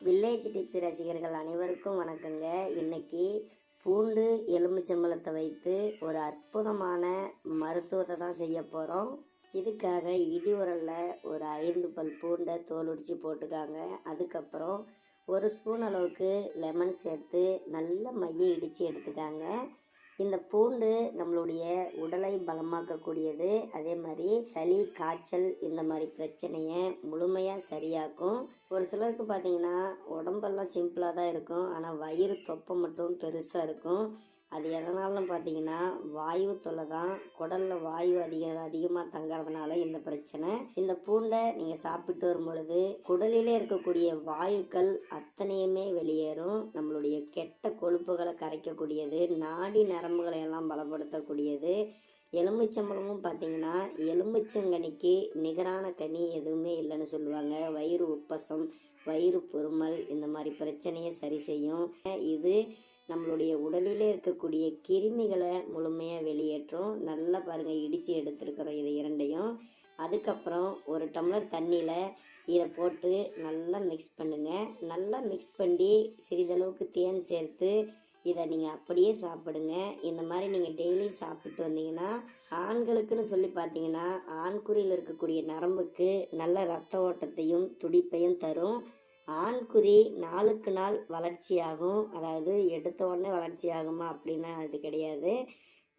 Village tips ரசிகர்கள் அனைவருக்கும் வணக்கங்க. இன்னைக்கு பூண்டு எலுமிச்சம்பழத்தை வைத்து ஒரு அற்புதமான மருத்துவத்தை தான் செய்ய போகிறோம் இதுக்காக இடி உரலில் ஒரு ஐந்து பல் பூண்டை தோல் உரித்து போட்டுக்காங்க. அதுக்கப்புறம் ஒரு ஸ்பூன் அளவுக்கு லெமன் சேர்த்து நல்ல மைய இடித்து எடுத்துக்காங்க. இந்த பூண்டு நம்மளுடைய உடலை பலமாக்கக்கூடியது. அதே மாதிரி சளி காய்ச்சல் இந்த மாதிரி பிரச்சனையை முழுமையாக சரியாக்கும். ஒரு சிலருக்கு பார்த்தீங்கன்னா உடம்பெல்லாம் சிம்பிளாக தான் இருக்கும். ஆனால் வயிறு தொப்பை மட்டும் பெருசாக இருக்கும். அது எதனாலும் பார்த்தீங்கன்னா வாயு தொல்லை தான். குடலில் வாயு அதிக அதிகமாக தங்கறதுனால இந்த பிரச்சனை. இந்த பூண்டை நீங்கள் சாப்பிட்டு வரும் பொழுது குடலிலே இருக்கக்கூடிய வாயுக்கள் அத்தனையுமே வெளியேறும். நம்மளுடைய கெட்ட கொழுப்புகளை கரைக்கக்கூடியது நாடி நரம்புகளை எல்லாம் பலப்படுத்தக்கூடியது. எலுமிச்சம்பழமும் பார்த்தீங்கன்னா எலுமிச்சங்கனிக்கு நிகரான கனி எதுவுமே இல்லைன்னு சொல்லுவாங்க. வயிறு உப்பசம் வயிறு பொறுமல் இந்த மாதிரி பிரச்சனையை சரி செய்யும். இது நம்மளுடைய உடலிலே இருக்கக்கூடிய கிருமிகளை முழுமையாக வெளியேற்றும். நல்லா பாருங்கள் இடித்து எடுத்துருக்கிறோம் இது இரண்டையும். அதுக்கப்புறம் ஒரு டம்ளர் தண்ணியில் இதை போட்டு நல்லா மிக்ஸ் பண்ணுங்கள் நல்லா மிக்ஸ் பண்ணி சிறிதளவுக்கு தேன் சேர்த்து இதை நீங்கள் அப்படியே சாப்பிடுங்க. இந்த மாதிரி நீங்கள் டெய்லி சாப்பிட்டு வந்தீங்கன்னா ஆண்களுக்குன்னு சொல்லி பார்த்தீங்கன்னா ஆண்குறியில் இருக்கக்கூடிய நரம்புக்கு நல்ல ரத்த ஓட்டத்தையும் துடிப்பையும் தரும். ஆண்குறி நாளுக்கு நாள் வளர்ச்சியாகும். அதாவது எடுத்த உடனே வளர்ச்சி ஆகுமா அப்படின்னா அது கிடையாது.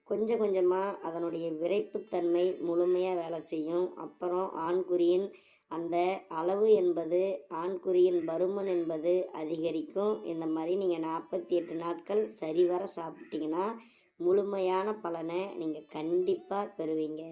கொஞ்சம் கொஞ்சமாக அதனுடைய விரைப்புத்தன்மை முழுமையாக வேலை செய்யும். அப்புறம் ஆண்குறியின் அந்த அளவு என்பது ஆண்குறியின் பருமன் என்பது அதிகரிக்கும். இந்த மாதிரி நீங்கள் நாற்பத்தி எட்டு நாட்கள் சரிவர சாப்பிட்டீங்கன்னா முழுமையான பலனை நீங்கள் கண்டிப்பாக பெறுவீங்க.